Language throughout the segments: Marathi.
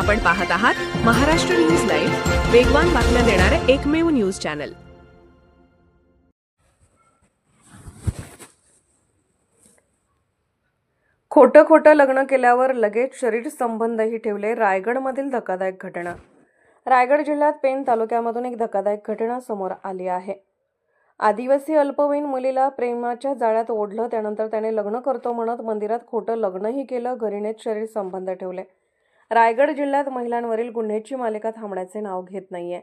आपण पाहत आहात महाराष्ट्र न्यूज लाईव्ह वेगवान बातम्या देणारे एकमेव न्यूज चॅनल. खोटं खोटं लग्न केल्यावर लगेच शरीर संबंधही ठेवले रायगडमधील धक्कादायक घटना. रायगड जिल्ह्यात पेण तालुक्यामधून एक धक्कादायक घटना समोर आली आहे. आदिवासी अल्पवयीन मुलीला प्रेमाच्या जाळ्यात ओढलं त्यानंतर त्याने लग्न करतो म्हणत मंदिरात खोटं लग्नही केलं घरीनेच शरीर संबंध ठेवले. रायगड जिल्ह्यात महिलांवरील गुन्ह्याची मालिका थांबण्याचे नाव घेत नाहीये.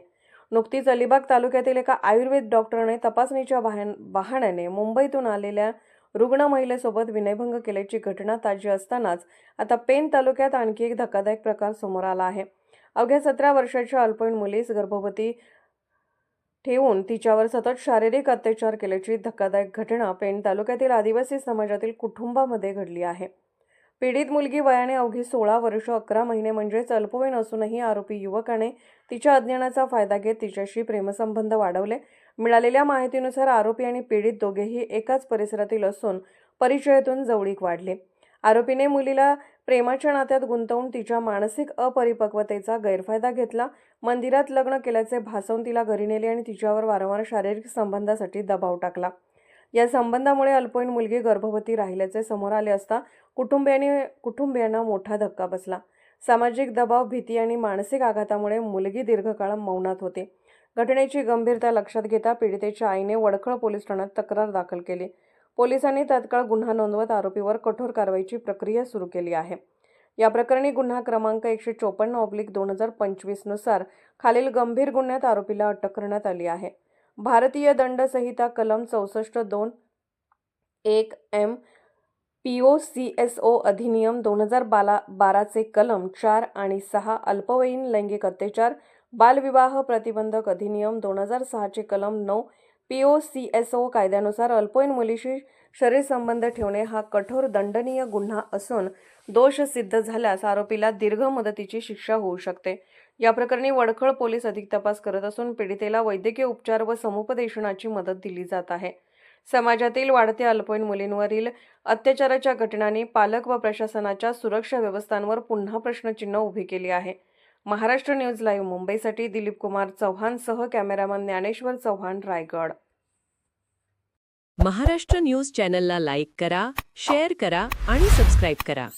नुकतीच अलिबाग तालुक्यातील एका आयुर्वेद डॉक्टरने तपासणीच्या बहाण- बहाण्याने मुंबईतून आलेल्या रुग्ण महिलेसोबत विनयभंग केल्याची घटना ताजी असतानाच आता पेन तालुक्यात आणखी एक धक्कादायक प्रकार समोर आला आहे. अवघ्या सतरा वर्षाच्या अल्पवयीन मुलीस गर्भवती ठेवून तिच्यावर सतत शारीरिक अत्याचार केल्याची धक्कादायक घटना पेण तालुक्यातील आदिवासी समाजातील कुटुंबामध्ये घडली आहे. पीडित मुलगी वयाने अवघी सोळा वर्ष अकरा महिने म्हणजेच अल्पवयीन असूनही आरोपी युवकाने तिच्या अज्ञानाचा फायदा घेत तिच्याशी प्रेमसंबंध वाढवले. मिळालेल्या माहितीनुसार आरोपी आणि पीडित दोघेही एकाच परिसरातील असून परिचयातून जवळीक वाढली. आरोपीने मुलीला प्रेमाच्या नात्यात गुंतवून तिच्या मानसिक अपरिपक्वतेचा गैरफायदा घेतला. मंदिरात लग्न केल्याचे भासवून तिला घरी नेले आणि तिच्यावर वारंवार शारीरिक संबंधासाठी दबाव टाकला. या संबंधामुळे अल्पवयीन मुलगी गर्भवती राहिल्याचे समोर आले असता कुटुंबियांनी कुटुंबियांना मोठा धक्का बसला. सामाजिक दबाव भीती आणि मानसिक आघातामुळे मुलगी दीर्घकाळ मौनात होती. घटनेची गंभीरता लक्षात घेता पीडितेच्या आईने वडखळ पोलीस ठाण्यात तक्रार दाखल केली. पोलिसांनी तात्काळ गुन्हा नोंदवत आरोपीवर कठोर कारवाईची प्रक्रिया सुरू केली आहे. या प्रकरणी गुन्हा क्रमांक एकशे चोपन्न ऑब्लिक दोन हजार पंचवीसनुसार खालील गंभीर गुन्ह्यात आरोपीला अटक करण्यात आली आहे. भारतीय दंड संहिता कलम चौसष्ट दोन एक M P O C S O अधिनियम दोन हजार बाला बाराचे कलम चार आणि सहा अल्पवयीन लैंगिक अत्याचार बालविवाह प्रतिबंधक अधिनियम दोन हजार सहाचे कलम नऊ P O C S O कायद्यानुसार अल्पवयीन मुलीशी शरीर संबंध ठेवणे हा कठोर दंडनीय गुन्हा असून दोष सिद्ध झाल्यास आरोपीला दीर्घ मुदतीची शिक्षा होऊ शकते. या प्रकरणी वडखळ पोलीस अधिक तपास करत असून पीडितेला वैद्यकीय उपचार व समुपदेशनाची मदत दिली जात आहे. समाजातील वाढत्या अल्पवयीन मुलींवरील अत्याचाराच्या घटनांनी पालक व प्रशासनाच्या सुरक्षा व्यवस्थांवर पुन्हा प्रश्नचिन्ह उभी केली आहे. महाराष्ट्र न्यूज लाईव्ह मुंबईसाठी दिलीप कुमार चव्हाणसह कॅमेरामन ज्ञानेश्वर चव्हाण रायगड. महाराष्ट्र न्यूज चॅनलला लाईक करा शेअर करा आणि सबस्क्राईब करा.